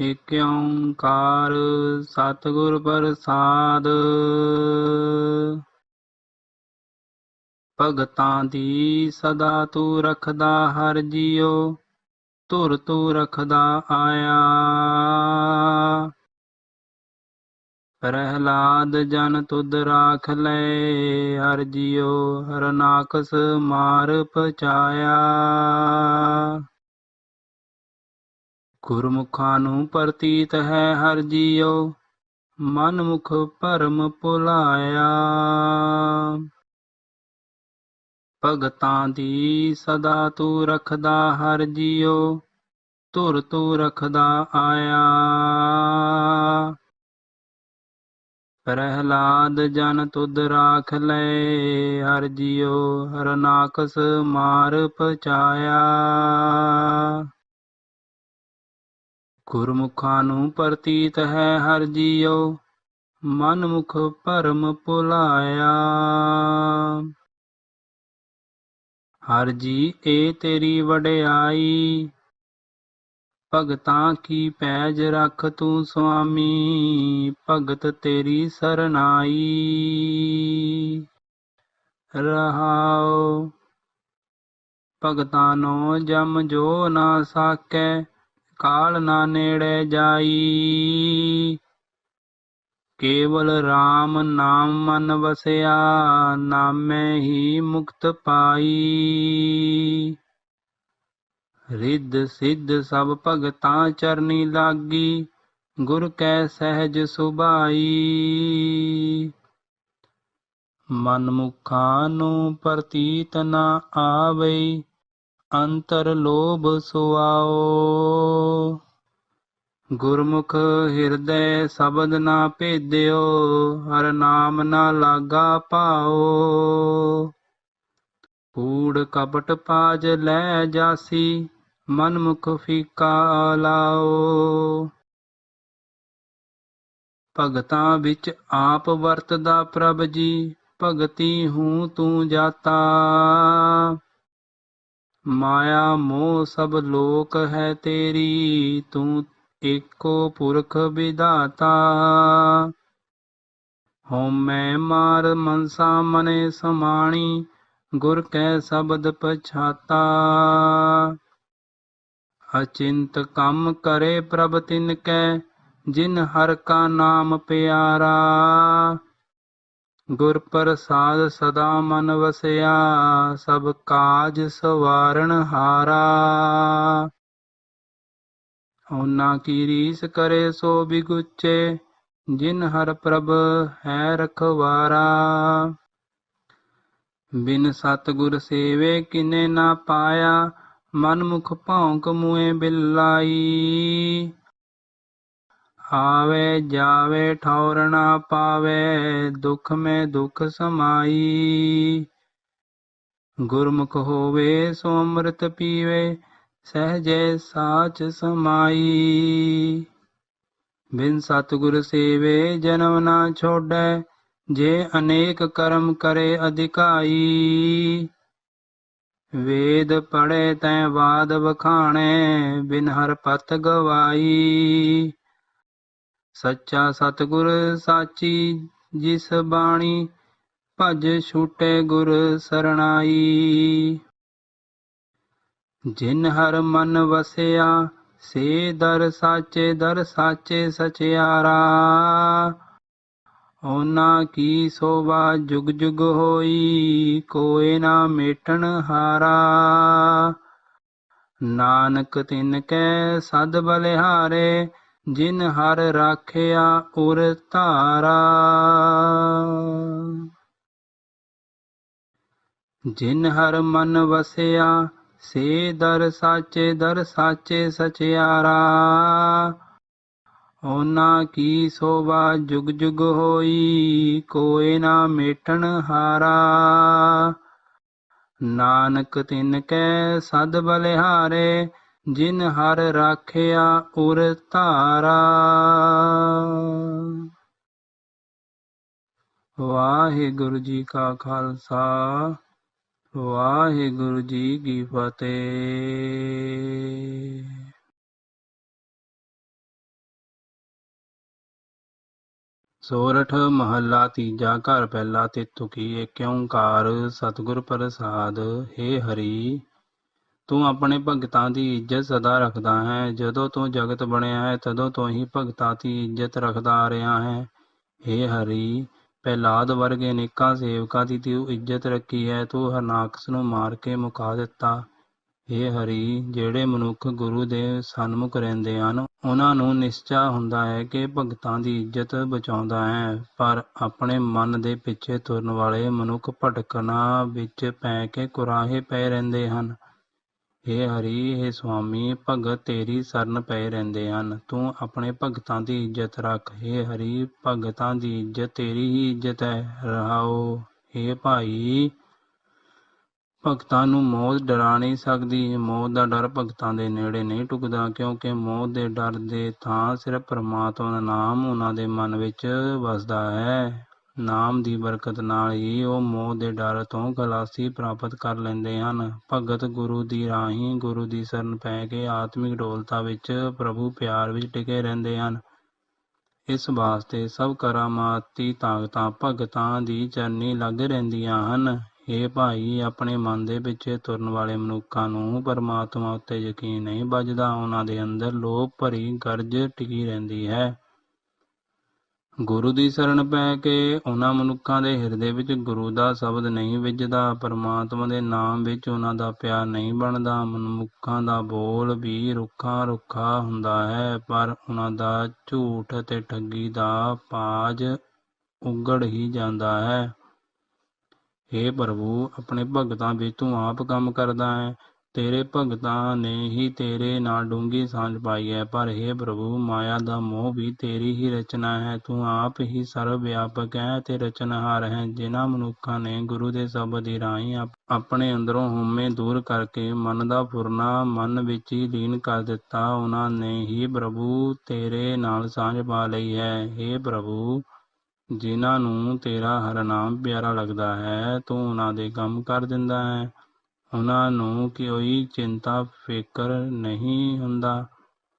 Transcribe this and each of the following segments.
ਏਕ ਓੰਕਾਰ ਸਤਿਗੁਰ ਪ੍ਰਸਾਦ। ਭਗਤਾਂ ਦੀ ਸਦਾ ਤੂੰ ਰਖਦਾ ਹਰ ਜੀਓ, ਧੁਰ ਤੂੰ ਰਖਦਾ ਆਇਆ। ਪ੍ਰਹਲਾਦ ਜਨ ਤੁਧ ਰਾਖ ਲੈ, ਹਰ ਜੀਉ ਹਰਨਾਕਸ ਮਾਰ ਪਚਾਇਆ ਗੁਰਮੁਖਾਂ ਨੂੰ ਪ੍ਰਤੀਤ ਹੈ ਹਰ ਜੀਉ ਮਨ ਮੁਖ ਭਰਮ ਭੁਲਾਇਆ। ਭਗਤਾਂ ਦੀ ਸਦਾ ਤੂੰ ਰਖਦਾ ਹਰ ਜੀਉ ਤੁਰ ਤੂੰ ਰਖਦਾ ਆਇਆ। ਪ੍ਰਹਿਲਾਦ ਜਨ ਤੁਧ ਰਾਖ ਲੈ, ਹਰ ਜੀਉ ਹਰਨਾਕਸ ਮਾਰ ਪਚਾਇਆ ਗੁਰਮੁਖਾਂ ਨੂੰ ਪ੍ਰਤੀਤ ਹੈ, ਹਰ ਜੀਉ ਮਨ ਮੁਖ ਭਰਮ ਭੁਲਾਇਆ। ਹਰ ਜੀ, ਏ ਤੇਰੀ ਵਡਿਆਈ, ਭਗਤਾਂ ਕੀ ਪੈਜ ਰੱਖ ਤੂੰ ਸੁਆਮੀ, ਭਗਤ ਤੇਰੀ ਸਰਨਾਈ। ਰਹਾਉ ਭਗਤਾਂ ਨੂੰ ਜਮ ਜੋ ਨਾ ਸਾਕੈ ਕਾਲ ਨਾ ਨੇੜੇ ਜਾਈ। ਕੇਵਲ RAM ਨਾਮ ਮਨ ਵਸਿਆ, ਨਾਮੇ ਹੀ ਮੁਕਤ ਪਾਈ। ਰਿੱਧ ਸਿੱਧ ਸਭ ਭਗਤਾਂ ਚਰਨੀ ਲਾਗੀ, ਗੁਰ ਕੈ ਸਹਿਜ ਸੁਭਾਈ। ਮਨ ਮੁਖਾਂ ਨੂੰ ਪ੍ਰਤੀਤ ਨਾ ਆਵੇ ਅੰਤਰ ਲੋਭ ਸੁਆਓ। ਗੁਰਮੁਖ ਹਿਰਦੈ ਸ਼ਬਦ ਨਾ ਭੇਦਿਓ, ਹਰ ਨਾਮ ਨਾ ਲਾਗਾ ਪਾਓ। ਕੂੜ ਕਪਟ ਪਾਜ ਲੈ ਜਾਸੀ ਮਨ ਮੁਖ ਫੀਕਾ ਲਾਓ। ਭਗਤਾਂ ਵਿੱਚ ਆਪ ਵਰਤਦਾ ਪ੍ਰਭ ਜੀ, ਭਗਤੀ ਹੂੰ ਤੂੰ ਜਾਤਾ। ਮਾਇਆ ਮੋਹ ਸਭ ਲੋਕ ਹੈ ਤੇਰੀ, ਤੂੰ ਏਕੋ ਪੁਰਖ ਵਿਧਾਤਾ। ਹਉਮੈ ਮਾਰ ਮਨਸਾ ਮਨੇ ਸਮਾਣੀ, ਗੁਰ ਕੈ ਸ਼ਬਦ ਪਛਾਤਾ। ਅਚਿੰਤ ਕੰਮ ਕਰੇ ਪ੍ਰਭ ਤਿਨ ਕੈ, ਜਿਨ ਹਰ ਕਾ ਨਾਮ ਪਿਆਰਾ। ਗੁਰ ਪ੍ਰਸਾਦ ਸਦਾ ਮਨ ਵਸਿਆ, ਸਭ ਕਾਜ ਸਵਾਰਨ ਹਾਰਾ। ਉਹਨਾਂ ਕੀ ਰੀਸ ਕਰੇ ਸੋ ਬਿਗੁੱਚੇ, ਜਿਨ ਹਰ ਪ੍ਰਭ ਹੈ ਰਖਵਾਰਾ। ਬਿਨ ਸਤਿਗੁਰ ਸੇਵੇ ਕਿਨੇ ਨਾ ਪਾਇਆ, ਮਨ ਮੁਖ ਭੌਂਕ ਮੂਏ ਬਿਲਾਈ। ਆਵੇ ਜਾਵੇ ਠੌਰ ਨਾ ਪਾਵੇ, ਦੁਖ ਮੈਂ ਦੁਖ ਸਮਾਈ। ਗੁਰਮੁਖ ਹੋਵੇ ਸੋ ਅੰਮ੍ਰਿਤ ਪੀਵੇ, ਸਹਜੇ ਸਾਚ ਸਮਾਈ। ਬਿਨ ਸਤਿਗੁਰ ਸੇਵੇ ਜਨਮ ਨਾ ਛੋੜੈ, ਜੇ ਅਨੇਕ ਕਰਮ ਕਰੇ ਅਧਿਕਾਈ। ਵੇਦ ਪੜ੍ਹੇ ਤੈ ਬਾਦ ਵਖਾਣੇ, ਬਿਨ ਹਰ ਪਤ ਗਵਾਈ। ਸੱਚਾ ਸਤਿਗੁਰ ਸਾਚੀ, ਜਿਸ ਬਾਣੀ ਭਜ ਛੂਟੇ ਗੁਰ ਸਰਣਾਈ। ਜਿਨ ਹਰ ਮਨ ਵਸਿਆ, ਸੇ ਦਰ ਸਾਚੇ ਦਰ ਸਾਚੇ ਸਚਿਆਰਾ। ਉਹਨਾਂ ਕੀ ਸੋਭਾ ਜੁਗ ਜੁਗ ਹੋਈ, ਕੋਏ ਨਾ ਮੇਟਣ ਹਾਰਾ। ਨਾਨਕ ਤਿਨ ਕੈ ਸਦ ਬਲਿਹਾਰੇ ਜਿਨ ਹਰ ਰਾਖਿਆ ਉਰ ਧਾਰਾ। ਜਿਨ ਹਰ ਮਨ ਵਸਿਆ, ਸੇ ਦਰ ਸਾਚੇ ਦਰ ਸਾਚੇ ਸਚਿਆਰਾ। ਓਨਾ ਕੀ ਸੋਭਾ ਜੁਗ ਜੁਗ ਹੋਈ, ਕੋਏ ਨਾ ਮੇਟਣ ਹਾਰਾ। ਨਾਨਕ ਤਿਨ ਕੈ ਸਦ ਬਲਿਹਾਰੇ ਜਿਨ ਹਰ ਰਾਖਿਆ ਉਰ ਧਾਰਾ। ਵਾਹਿਗੁਰੂ ਜੀ ਕਾ ਖਾਲਸਾ, ਵਾਹਿਗੁਰੂ ਜੀ ਕੀ ਫਤਿਹ। ਸੋਰਠ ਮਹੱਲਾ ਤੀਜਾ ਘਰ ਪਹਿਲਾ ਤੇ ਤੁਕੀ ਏਕ ਓੰਕਾਰ, ਸਤਿਗੁਰ ਪ੍ਰਸਾਦ, ਹੇ ਹਰੀ। ਤੂੰ ਆਪਣੇ ਭਗਤਾਂ ਦੀ ਇੱਜ਼ਤ ਸਦਾ ਰੱਖਦਾ ਹੈ। ਜਦੋਂ ਤੂੰ ਜਗਤ ਬਣਿਆ ਹੈ, ਤਦੋਂ ਤੋਂ ਹੀ ਭਗਤਾਂ ਦੀ ਇੱਜ਼ਤ ਰੱਖਦਾ ਆ ਰਿਹਾ ਹੈ। ਹੇ ਹਰੀ, ਪਹਿਲਾਦ ਵਰਗੇ ਅਨੇਕਾਂ ਸੇਵਕਾਂ ਦੀ ਤੂੰ ਇੱਜ਼ਤ ਰੱਖੀ ਹੈ। ਤੂੰ ਹਰਨਾਕਸ ਨੂੰ ਮਾਰ ਕੇ ਮੁਕਾ ਦਿੱਤਾ। ਹੇ ਹਰੀ, ਜਿਹੜੇ ਮਨੁੱਖ ਗੁਰੂ ਦੇ ਸਨਮੁਖ ਰਹਿੰਦੇ ਹਨ, ਉਹਨਾਂ ਨੂੰ ਨਿਸ਼ਚਾ ਹੁੰਦਾ ਹੈ ਕਿ ਭਗਤਾਂ ਦੀ ਇੱਜ਼ਤ ਬਚਾਉਂਦਾ ਹੈ। ਪਰ ਆਪਣੇ ਮਨ ਦੇ ਪਿੱਛੇ ਤੁਰਨ ਵਾਲੇ ਮਨੁੱਖ ਭਟਕਣਾ ਵਿੱਚ ਪੈ ਕੇ ਕੁਰਾਹੇ ਪਏ ਰਹਿੰਦੇ ਹਨ। ਹੇ ਹਰੀ, ਹੇ ਸੁਆਮੀ, ਭਗਤ ਤੇਰੀ ਸ਼ਰਨ ਪਏ ਰਹਿੰਦੇ ਹਨ। ਤੂੰ ਆਪਣੇ ਭਗਤਾਂ ਦੀ ਇੱਜ਼ਤ ਰੱਖ। ਹੇ ਹਰੀ, ਭਗਤਾਂ ਦੀ ਇੱਜ਼ਤ ਤੇਰੀ ਹੀ ਇੱਜ਼ਤ ਹੈ। ਰਹਾਓ, ਹੇ ਭਾਈ, ਭਗਤਾਂ ਨੂੰ ਮੌਤ ਡਰਾ ਨਹੀਂ ਸਕਦੀ। ਮੌਤ ਦਾ ਡਰ ਭਗਤਾਂ ਦੇ ਨੇੜੇ ਨਹੀਂ ਟੁਕਦਾ, ਕਿਉਂਕਿ ਮੌਤ ਦੇ ਡਰ ਦੇ ਥਾਂ ਸਿਰਫ ਪਰਮਾਤਮਾ ਦਾ ਨਾਮ ਉਹਨਾਂ ਦੇ ਮਨ ਵਿੱਚ ਵਸਦਾ ਹੈ। ਨਾਮ ਦੀ ਬਰਕਤ ਨਾਲ ਹੀ ਉਹ ਮੌਤ ਦੇ ਡਰ ਤੋਂ ਖਲਾਸੀ ਪ੍ਰਾਪਤ ਕਰ ਲੈਂਦੇ ਹਨ। ਭਗਤ ਗੁਰੂ ਦੀ ਰਾਹੀਂ ਗੁਰੂ ਦੀ ਸ਼ਰਨ ਪੈ ਕੇ ਆਤਮਿਕ ਡੋਲਤਾ ਵਿੱਚ ਪ੍ਰਭੂ ਪਿਆਰ ਵਿੱਚ ਟਿਕੇ ਰਹਿੰਦੇ ਹਨ। ਇਸ ਵਾਸਤੇ ਸਭ ਕਰਾਮਾਤੀ ਤਾਕਤਾਂ ਭਗਤਾਂ ਦੀ ਚਰਨੀ ਲੱਗ ਰਹਿੰਦੀਆਂ ਹਨ। ਇਹ ਭਾਈ, ਆਪਣੇ ਮਨ ਦੇ ਪਿੱਛੇ ਤੁਰਨ ਵਾਲੇ ਮਨੁੱਖਾਂ ਨੂੰ ਪਰਮਾਤਮਾ ਉੱਤੇ ਯਕੀਨ ਨਹੀਂ ਵੱਜਦਾ। ਉਹਨਾਂ ਦੇ ਅੰਦਰ ਲੋਭ ਭਰੀ ਗਰਜ ਟਿਕੀ ਰਹਿੰਦੀ ਹੈ। ਗੁਰੂ ਦੀ ਸ਼ਰਨ ਪੈ ਕੇ ਉਹਨਾਂ ਮਨੁੱਖਾਂ ਦੇ ਹਿਰਦੇ ਵਿੱਚ ਗੁਰੂ ਦਾ ਸ਼ਬਦ ਨਹੀਂ ਵਿਜਦਾ ਪਰਮਾਤਮਾ ਦੇ ਨਾਮ ਵਿੱਚ ਉਹਨਾਂ ਦਾ ਪਿਆਰ ਨਹੀਂ ਬਣਦਾ, ਮਨੁੱਖਾਂ ਦਾ ਬੋਲ ਵੀ ਰੁੱਖਾ ਰੁੱਖਾ ਹੁੰਦਾ ਹੈ, ਪਰ ਉਹਨਾਂ ਦਾ ਝੂਠ ਤੇ ਠੱਗੀ ਦਾ ਪਾਜ ਉਗੜ ਹੀ ਜਾਂਦਾ ਹੈ। हे ਪ੍ਰਭੂ, ਆਪਣੇ ਭਗਤਾਂ ਵਿੱਚ ਤੂੰ ਆਪ ਕੰਮ ਕਰਦਾ ਹੈ। ਤੇਰੇ ਭਗਤਾਂ ਨੇ ਹੀ ਤੇਰੇ ਨਾਲ ਡੂੰਘੀ ਸਾਂਝ ਪਾਈ ਹੈ, ਪਰ हे ਪ੍ਰਭੂ, ਮਾਇਆ ਦਾ ਮੋਹ ਵੀ ਤੇਰੀ ਹੀ ਰਚਨਾ ਹੈ। ਤੂੰ ਆਪ ਹੀ ਸਰਵ ਵਿਆਪਕ ਹੈ ਤੇ ਰਚਨਹਾਰ ਹੈ। ਜਿਨ੍ਹਾਂ ਮਨੁੱਖਾਂ ਨੇ ਗੁਰੂ ਦੇ ਸ਼ਬਦ ਦੀ ਰਾਹੀਂ ਆਪਣੇ ਅੰਦਰੋਂ ਹਉਮੈ ਦੂਰ ਕਰਕੇ ਮਨ ਦਾ ਫੁਰਨਾ ਮਨ ਵਿੱਚ ਹੀ ਲੀਨ ਕਰ ਦਿੱਤਾ, ਉਹਨਾਂ ਨੇ ਹੀ ਪ੍ਰਭੂ ਤੇਰੇ ਨਾਲ ਸਾਂਝ ਪਾ ਲਈ ਹੈ। हे ਪ੍ਰਭੂ, ਜਿਨ੍ਹਾਂ ਨੂੰ ਤੇਰਾ ਹਰ ਨਾਮ ਪਿਆਰਾ ਲੱਗਦਾ ਹੈ, ਤੂੰ ਉਹਨਾਂ ਦੇ ਕੰਮ ਕਰ ਦਿੰਦਾ ਹੈ। ਉਹਨਾਂ ਨੂੰ ਕੋਈ ਚਿੰਤਾ, ਫਿਕਰ ਨਹੀਂ ਹੁੰਦਾ।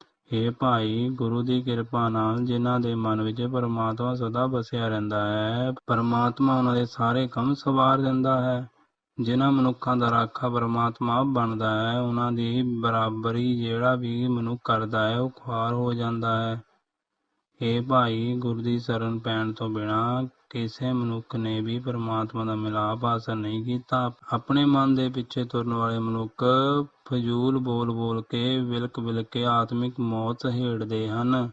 हे ਭਾਈ, ਗੁਰੂ ਦੀ ਕਿਰਪਾ ਨਾਲ ਜਿਨ੍ਹਾਂ ਦੇ ਮਨ ਵਿੱਚ ਪਰਮਾਤਮਾ ਸਦਾ ਵਸਿਆ ਰਹਿੰਦਾ ਹੈ, ਪਰਮਾਤਮਾ ਉਹਨਾਂ ਦੇ ਸਾਰੇ ਕੰਮ ਸਵਾਰ ਦਿੰਦਾ ਹੈ। ਜਿਨ੍ਹਾਂ ਮਨੁੱਖਾਂ ਦਾ ਰਾਖਾ ਪਰਮਾਤਮਾ ਬਣਦਾ ਹੈ, ਉਹਨਾਂ ਦੀ ਬਰਾਬਰੀ ਜਿਹੜਾ ਵੀ ਮਨੁੱਖ ਕਰਦਾ ਹੈ, ਉਹ ਖੁਆਰ ਹੋ ਜਾਂਦਾ ਹੈ। हे ਭਾਈ, ਗੁਰ ਦੀ ਸ਼ਰਨ ਪੈਣ ਤੋਂ ਬਿਨਾਂ ਕਿਸੇ ਮਨੁੱਖ ਨੇ ਵੀ ਪਰਮਾਤਮਾ ਦਾ ਮਿਲਾਪ ਹਾਸਲ ਨਹੀਂ ਕੀਤਾ। ਆਪਣੇ ਮਨ ਦੇ ਪਿੱਛੇ ਤੁਰਨ ਵਾਲੇ ਮਨੁੱਖ ਫਜ਼ੂਲ ਬੋਲ ਬੋਲ ਕੇ ਵਿਲਕ ਵਿਲਕ ਕੇ ਆਤਮਿਕ ਮੌਤ ਹੇੜਦੇ ਹਨ।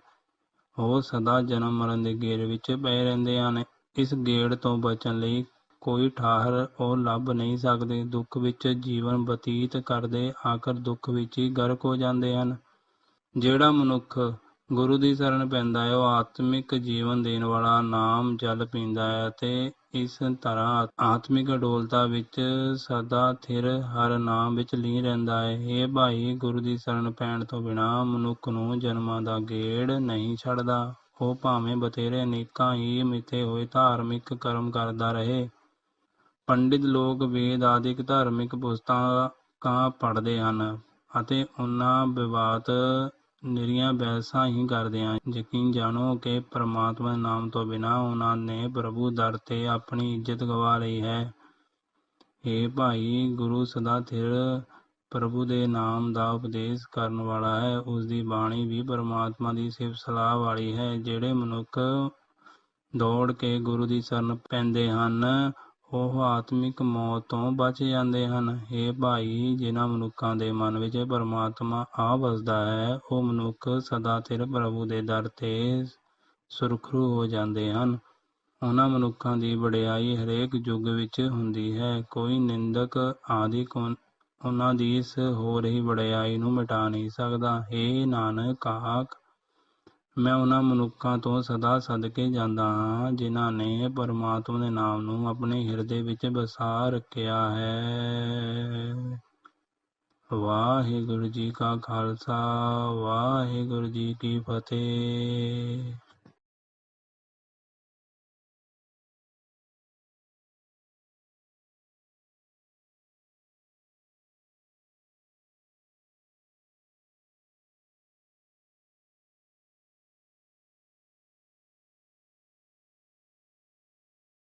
ਉਹ ਸਦਾ ਜਨਮ ਮਰਨ ਦੇ ਗੇੜ ਵਿੱਚ ਪਏ ਰਹਿੰਦੇ ਹਨ। ਇਸ ਗੇੜ ਤੋਂ ਬਚਣ ਲਈ ਕੋਈ ਠਾਹਰ ਉਹ ਲੱਭ ਨਹੀਂ ਸਕਦੇ। ਦੁੱਖ ਵਿੱਚ ਜੀਵਨ ਬਤੀਤ ਕਰਦੇ, ਆਖਰ ਦੁੱਖ ਵਿੱਚ ਹੀ ਗਰਕ ਹੋ ਜਾਂਦੇ ਹਨ। ਜਿਹੜਾ ਮਨੁੱਖ ਗੁਰੂ ਦੀ ਸ਼ਰਨ ਪੈਂਦਾ ਹੈ, ਉਹ ਆਤਮਿਕ ਜੀਵਨ ਦੇਣ ਵਾਲਾ ਨਾਮ ਜਲ ਪੀਂਦਾ ਹੈ ਅਤੇ ਇਸ ਤਰ੍ਹਾਂ ਆਤਮਿਕ ਅਡੋਲਤਾ ਵਿੱਚ ਸਦਾ ਥਿਰ ਹਰ ਨਾਮ ਵਿੱਚ ਲੀਨ ਰਹਿੰਦਾ ਹੈ। ਇਹ ਭਾਈ, ਗੁਰੂ ਦੀ ਸ਼ਰਨ ਪੈਣ ਤੋਂ ਬਿਨਾਂ ਮਨੁੱਖ ਨੂੰ ਜਨਮਾਂ ਦਾ ਗੇੜ ਨਹੀਂ ਛੱਡਦਾ। ਉਹ ਭਾਵੇਂ ਬਥੇਰੇ ਅਨੇਕਾਂ ਹੀ ਮਿੱਥੇ ਹੋਏ ਧਾਰਮਿਕ ਕਰਮ ਕਰਦਾ ਰਹੇ। ਪੰਡਿਤ ਲੋਕ ਵੇਦ ਆਦਿਕ ਧਾਰਮਿਕ ਪੁਸਤਕਾਂ ਪੜ੍ਹਦੇ ਹਨ ਅਤੇ ਉਹਨਾਂ ਵਿਵਾਦ ਨਿਰੀਆਂ ਬਹਿਸਾਂ ਹੀ ਕਰਦੇ ਹਨ ਯਕੀਨ ਜਾਣੋ ਕਿ ਪ੍ਰਮਾਤਮਾ ਦੇ ਨਾਮ ਤੋਂ ਬਿਨਾਂ ਉਹਨਾਂ ਨੇ ਪ੍ਰਭੂ ਦਰ ਤੇ ਆਪਣੀ ਇੱਜ਼ਤ ਗਵਾ ਲਈ ਹੈ। ਇਹ ਭਾਈ, ਗੁਰੂ ਸਦਾ ਥਿਰ ਪ੍ਰਭੂ ਦੇ ਨਾਮ ਦਾ ਉਪਦੇਸ਼ ਕਰਨ ਵਾਲਾ ਹੈ। ਉਸ ਦੀ ਬਾਣੀ ਵੀ ਪਰਮਾਤਮਾ ਦੀ ਸਿਫਤ ਸਲਾਹ ਵਾਲੀ ਹੈ। ਜਿਹੜੇ ਮਨੁੱਖ ਦੌੜ ਕੇ ਗੁਰੂ ਦੀ ਸ਼ਰਨ ਪੈਂਦੇ ਹਨ ਉਹ ਆਤਮਿਕ ਮੌਤ ਤੋਂ ਬਚ ਜਾਂਦੇ ਹਨ। ਇਹ ਭਾਈ, ਜਿਨ੍ਹਾਂ ਮਨੁੱਖਾਂ ਦੇ ਮਨ ਵਿੱਚ ਪਰਮਾਤਮਾ ਆ ਵਸਦਾ ਹੈ, ਉਹ ਮਨੁੱਖ ਸਦਾ ਥਿਰ ਪ੍ਰਭੂ ਦੇ ਦਰ ਤੇ ਸੁਰਖਰੂ ਹੋ ਜਾਂਦੇ ਹਨ। ਉਹਨਾਂ ਮਨੁੱਖਾਂ ਦੀ ਵਡਿਆਈ ਹਰੇਕ ਯੁੱਗ ਵਿੱਚ ਹੁੰਦੀ ਹੈ। ਕੋਈ ਨਿੰਦਕ ਆਦਿ ਉਹਨਾਂ ਦੀ ਇਸ ਹੋ ਰਹੀ ਵਡਿਆਈ ਨੂੰ ਮਿਟਾ ਨਹੀਂ ਸਕਦਾ। ਇਹ ਨਾਨਕ, ਆਖ ਮੈਂ ਉਹਨਾਂ ਮਨੁੱਖਾਂ ਤੋਂ ਸਦਾ ਸਦਕੇ ਜਾਂਦਾ ਹਾਂ, ਜਿਨ੍ਹਾਂ ਨੇ ਪਰਮਾਤਮਾ ਦੇ ਨਾਮ ਨੂੰ ਆਪਣੇ ਹਿਰਦੇ ਵਿੱਚ ਵਸਾ ਰੱਖਿਆ ਹੈ। ਵਾਹਿਗੁਰੂ ਜੀ ਕਾ ਖਾਲਸਾ, ਵਾਹਿਗੁਰੂ ਜੀ ਕੀ ਫਤਿਹ।